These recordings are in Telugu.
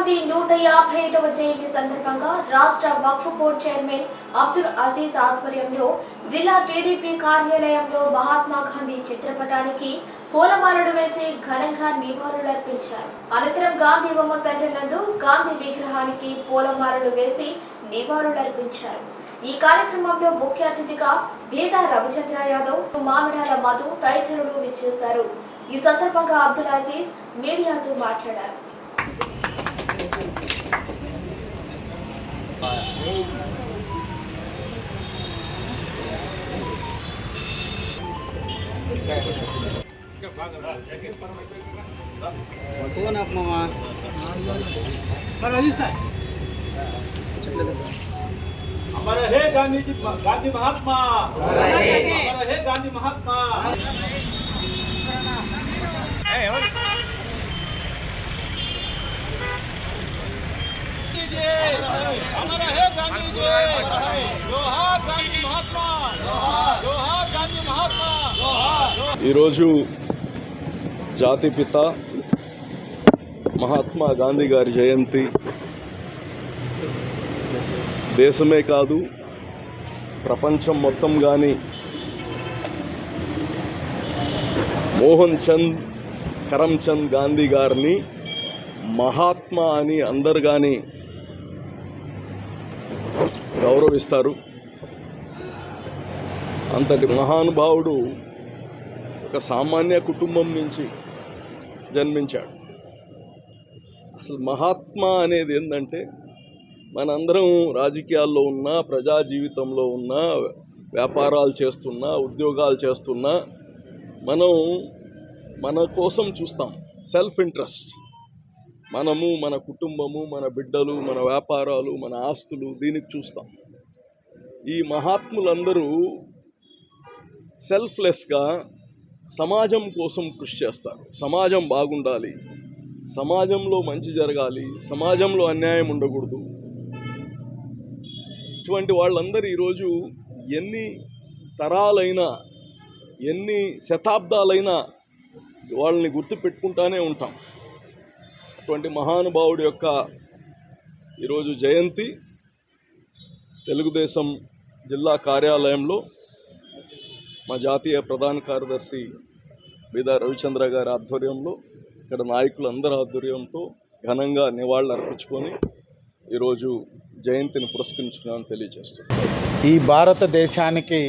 గాంధీ నూట యాభై ఐదవ జయంతి సందర్భంగా రాష్ట్ర వక్ఫ్ బోర్డ్ చైర్మన్ అబ్దుల్ అజీజ్ ఆధ్వర్యంలో జిల్లా టీడీపీ కార్యాలయంలో మహాత్మా గాంధీ చిత్రపటానికి పూలమాలలు వేసి ఘనంగా నివాళులర్పించారు. అనంతరం గాంధీ బొమ్మ సెంటర్ నందు గాంధీ విగ్రహానికి పూలమాలలు వేసి నివాళులర్పించారు. ఈ కార్యక్రమంలో ముఖ్య అతిథిగా బేదా రవిచంద్ర యాదవ్ మామిడాల మధు తదితరులు విచ్చేశారు. ఈ సందర్భంగా అబ్దుల్ అజీజ్ మీడియాతో మాట్లాడారు. कोण आप मामा अमर है गांधी जी गांधी महात्मा अमर है गांधी महात्मा अमर है गांधी जी जोहार गांधी महात्मा जोहार गांधी महात्मा ఈరోజు జాతిపిత మహాత్మా గాంధీ గారి జయంతి దేశమే కాదు ప్రపంచం మొత్తం కానీ మోహన్ చంద్ కరమ్చంద్ గాంధీ గారిని మహాత్మా అని అందరు కానీ గౌరవిస్తారు. అంతటి మహానుభావుడు ఒక సామాన్య కుటుంబం నుంచి జన్మించాడు. అసలు మహాత్మా అనేది ఏంటంటే మనందరం రాజకీయాల్లో ఉన్నా ప్రజా జీవితంలో ఉన్నా వ్యాపారాలు చేస్తున్నా ఉద్యోగాలు చేస్తున్నా మనం మన కోసం చూస్తాం. Self interest. మనము మన కుటుంబము మన బిడ్డలు మన వ్యాపారాలు మన ఆస్తులు దీనికి చూస్తాం. ఈ మహాత్ములందరూ సెల్ఫ్లెస్గా సమాజం కోసం కృషి చేస్తారు. సమాజం బాగుండాలి. సమాజంలో మంచి జరగాలి. సమాజంలో అన్యాయం ఉండకూడదు. ఇటువంటి వాళ్ళందరూ ఈరోజు ఎన్ని తరాలైనా ఎన్ని శతాబ్దాలైనా వాళ్ళని గుర్తుపెట్టుకుంటానే ఉంటాం. అటువంటి మహానుభావుడి యొక్క ఈరోజు జయంతి తెలుగుదేశం జిల్లా కార్యాలయంలో మా జాతీయ ప్రధాన కార్యదర్శి బీదా రవిచంద్ర గారి ఆధ్వర్యంలో ఇక్కడ నాయకులందరి ఆధ్వర్యంతో ఘనంగా నివాళులు అర్పించుకొని ఈరోజు జయంతిని పురస్కరించుకున్నామని తెలియజేస్తున్నాను ఈ భారతదేశానికి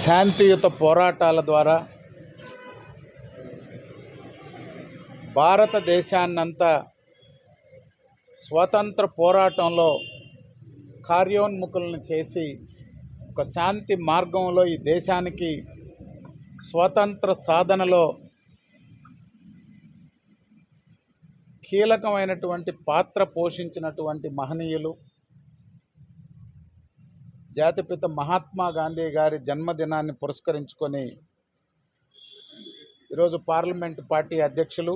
శాంతియుత పోరాటాల ద్వారా భారతదేశాన్నంతా స్వతంత్ర పోరాటంలో కార్యోన్ముఖులను చేసి ఒక శాంతి మార్గంలో ఈ దేశానికి స్వతంత్ర సాధనలో కీలకమైనటువంటి పాత్ర పోషించినటువంటి మహనీయులు జాతిపిత మహాత్మా గాంధీ గారి జన్మదినాన్ని పురస్కరించుకొని ఈరోజు పార్లమెంట్ పార్టీ అధ్యక్షులు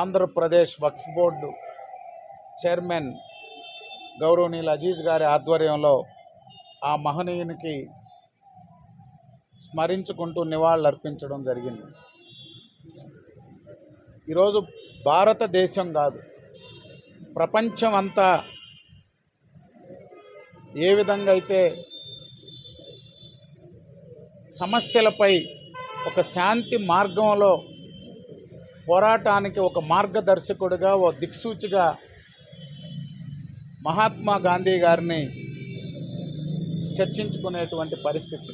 ఆంధ్రప్రదేశ్ వక్ఫ్ బోర్డు చైర్మన్ గౌరవనీయులు అజీజ్ గారి ఆధ్వర్యంలో ఆ మహనీయునికి స్మరించుకుంటూ నివాళులు అర్పించడం జరిగింది. ఈరోజు భారతదేశం కాదు ప్రపంచం అంతా ఏ విధంగా అయితే సమస్యలపై ఒక శాంతి మార్గంలో పోరాటానికి ఒక మార్గదర్శకుడిగా ఓ దిక్సూచిగా మహాత్మా గాంధీ గారిని చర్చించుకునేటువంటి పరిస్థితి.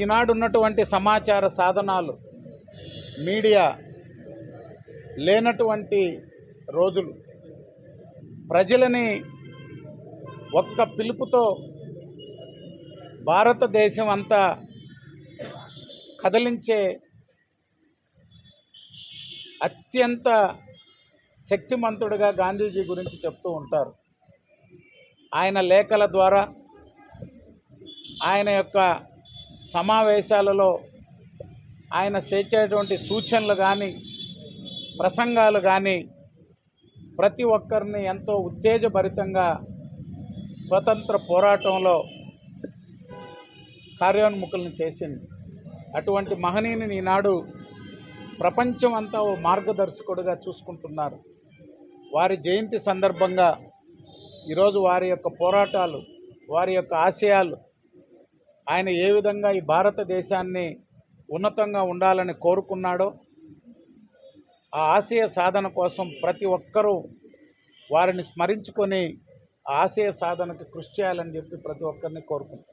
ఈనాడు ఉన్నటువంటి సమాచార సాధనాలు మీడియా లేనటువంటి రోజులు ప్రజలని ఒక్క పిలుపుతో భారతదేశం అంతా కదిలించే అత్యంత శక్తిమంతుడిగా గాంధీజీ గురించి చెప్తూ ఉంటారు. ఆయన లేఖల ద్వారా ఆయన యొక్క సమావేశాలలో ఆయన చేసేటువంటి సూచనలు కానీ ప్రసంగాలు కానీ ప్రతి ఒక్కరిని ఎంతో ఉత్తేజభరితంగా స్వతంత్ర పోరాటంలో కార్యోన్ముఖులను చేసింది. అటువంటి మహనీయుని ఈనాడు ప్రపంచం అంతా ఓ మార్గదర్శకుడుగా చూసుకుంటున్నారు. వారి జయంతి సందర్భంగా ఈరోజు వారి యొక్క పోరాటాలు వారి యొక్క ఆశయాలు ఆయన ఏ విధంగా ఈ భారతదేశాన్ని ఉన్నతంగా ఉండాలని కోరుకున్నాడో ఆ ఆశయ సాధన కోసం ప్రతి ఒక్కరూ వారిని స్మరించుకొని ఆశయ సాధనకు కృషి చేయాలని చెప్పి ప్రతి ఒక్కరిని కోరుకుంటున్నాను